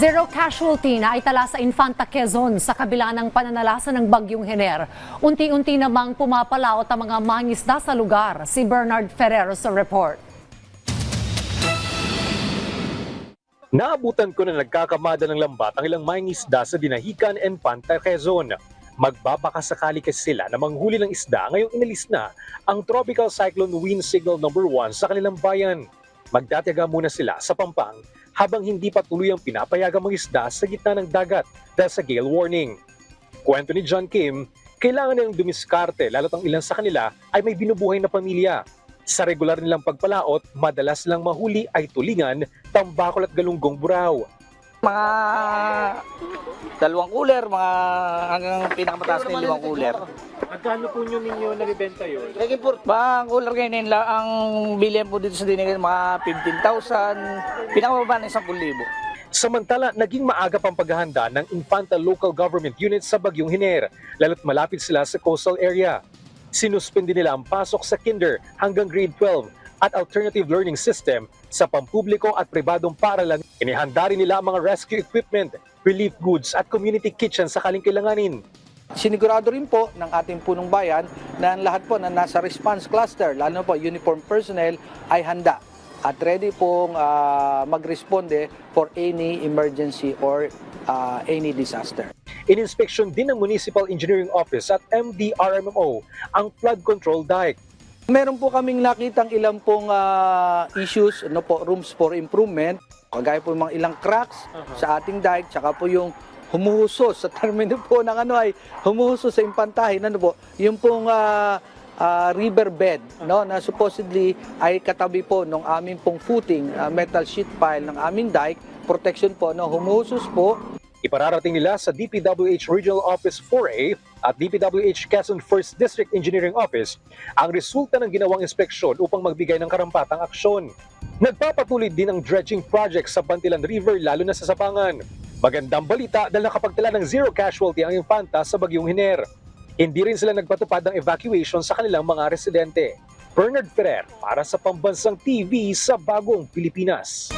Zero casualty na itala sa Infanta Quezon sa kabila ng pananalasa ng bagyong Hener. Unti-unti namang pumapalaot ang mga mangisda sa lugar. Si Bernard Ferrero sa report. Naabutan ko na nagkakamada ng lambat ang ilang mga isda sa Dinahican and Panta, Quezon. Magbabaka sakali kasi sila na manghuli ng isda ngayong inalis na ang Tropical Cyclone Wind Signal number 1 sa kanilang bayan. Magtataga muna sila sa Pampang habang hindi pa tuloy ang pinapayagang mga isda sa gitna ng dagat dahil sa gale warning. Kwento ni John Kim, kailangan nilang dumiskarte lalo't ang ilan sa kanila ay may binubuhay na pamilya. Sa regular nilang pagpalaot, madalas lang mahuli ay tulingan, tambakol at galunggong buraw. Mga dalawang cooler, mga hanggang pinakamataas na yung limang cooler. Magkano po nyo ninyo nabibenta yun? Ba, ang cooler ngayon lang, ang bilihan po dito sa Dinigan, mga 15,000, pinakamababa na 10,000. Samantala, naging maagap ang paghahanda ng Infanta Local Government Unit sa Bagyong Hiner, lalo't malapit sila sa coastal area. Sinuspindi nila ang pasok sa kinder hanggang grade 12 at alternative learning system sa pampubliko at pribadong paaralan. Inihanda rin nila ang mga rescue equipment, relief goods at community kitchen sakaling kailanganin. Sinigurado rin po ng ating punong bayan na ang lahat po na nasa response cluster, lalo po uniform personnel, ay handa at ready pong ah, magresponde for any emergency or ah, any disaster. Ininspeksyon din ng Municipal Engineering Office at MDRMO ang flood control dike. Meron po kaming nakitang ilang pong ah, issues, ano po, rooms for improvement. Kagaya po mga ilang cracks sa ating dike, tsaka po yung humuhusos sa termino po ng ano ay humuhusos sa impantahin, ano po, yung pong ah, ah, riverbed, no, na supposedly ay katabi po ng aming pong footing, ah, metal sheet pile ng aming dike, protection po, no, humuhusos po, Ipararating nila sa DPWH Regional Office 4A at DPWH Quezon 1st District Engineering Office ang resulta ng ginawang inspeksyon upang magbigay ng karampatang aksyon. Nagpapatuloy din ang dredging project sa Bantilan River lalo na sa Sabangan. Magandang balita dahil nakapagtala ng zero casualty ang Infanta sa Bagyong Hiner. Hindi rin sila nagpatupad ng evacuation sa kanilang mga residente. Bernard Ferrer para sa Pambansang TV sa Bagong Pilipinas.